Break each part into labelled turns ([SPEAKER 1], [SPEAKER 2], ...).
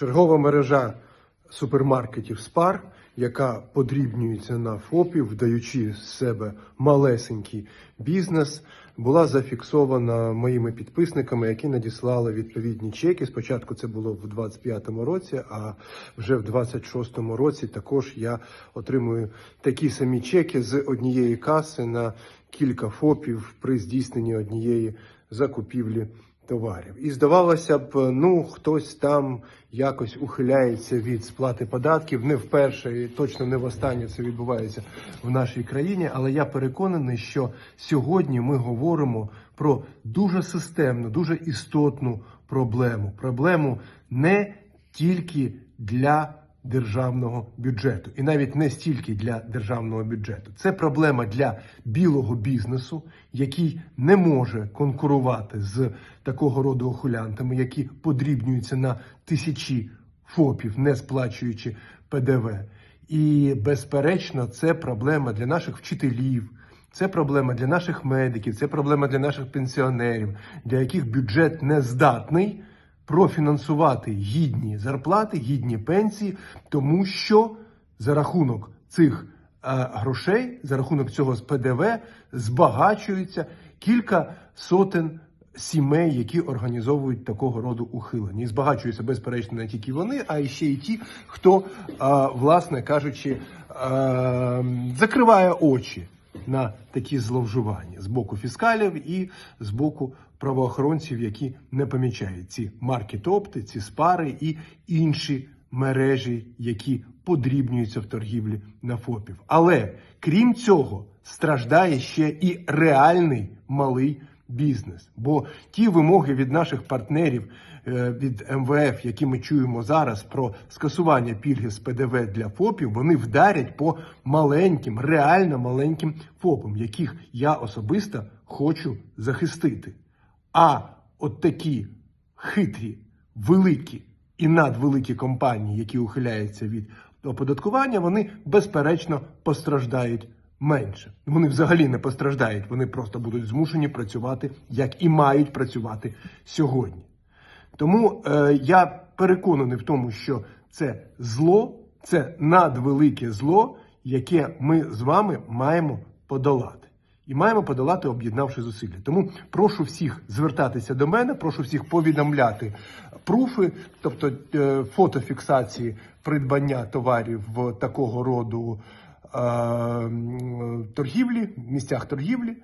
[SPEAKER 1] Чергова мережа супермаркетів Спар, яка подрібнюється на ФОПів, вдаючи з себе малесенький бізнес, була зафіксована моїми підписниками, які надіслали відповідні чеки. Спочатку це було в 25-му році, а вже в 26-му році також я отримую такі самі чеки з однієї каси на кілька ФОПів при здійсненні однієї закупівлі товарів. І здавалося б, ну хтось там якось ухиляється від сплати податків. Не вперше і точно не востаннє це відбувається в нашій країні. Але я переконаний, що сьогодні ми говоримо про дуже системну, дуже істотну проблему. Проблему не тільки для державного бюджету, і навіть не стільки для державного бюджету. Це проблема для білого бізнесу, який не може конкурувати з такого роду охулянтами, які подрібнюються на тисячі ФОПів, не сплачуючи ПДВ. І безперечно, це проблема для наших вчителів. Це проблема для наших медиків, це проблема для наших пенсіонерів, для яких бюджет не здатний профінансувати гідні зарплати, гідні пенсії, тому що за рахунок цих е, грошей, за рахунок цього з ПДВ збагачуються кілька сотень сімей, які організовують такого роду ухилення. І збагачуються безперечно не тільки вони, а й ще й ті, хто, е, власне кажучи, е, закриває очі на такі зловживання з боку фіскалів і з боку правоохоронців, які не помічають ці маркетопти, ці спари і інші мережі, які подрібнюються в торгівлі на ФОПів. Але крім цього, страждає ще і реальний малий бізнес. Бо ті вимоги від наших партнерів е, від МВФ, які ми чуємо зараз про скасування пільги з ПДВ для ФОПів, вони вдарять по маленьким, реально маленьким ФОПам, яких я особисто хочу захистити. А от такі хитрі, великі і надвеликі компанії, які ухиляються від оподаткування, вони безперечно постраждають менше. Вони взагалі не постраждають, вони просто будуть змушені працювати, як і мають працювати сьогодні. Тому е, я переконаний в тому, що це зло, це надвелике зло, яке ми з вами маємо подолати. І маємо подолати, об'єднавши зусилля. Тому прошу всіх звертатися до мене, прошу всіх повідомляти пруфи, тобто е, фотофіксації придбання товарів в такого роду торгівлі, місцях торгівлі,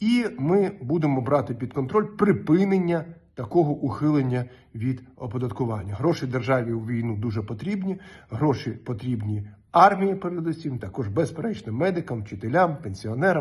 [SPEAKER 1] і ми будемо брати під контроль припинення такого ухилення від оподаткування. Гроші державі у війну дуже потрібні, гроші потрібні армії, передусім, також безперечно медикам, вчителям, пенсіонерам.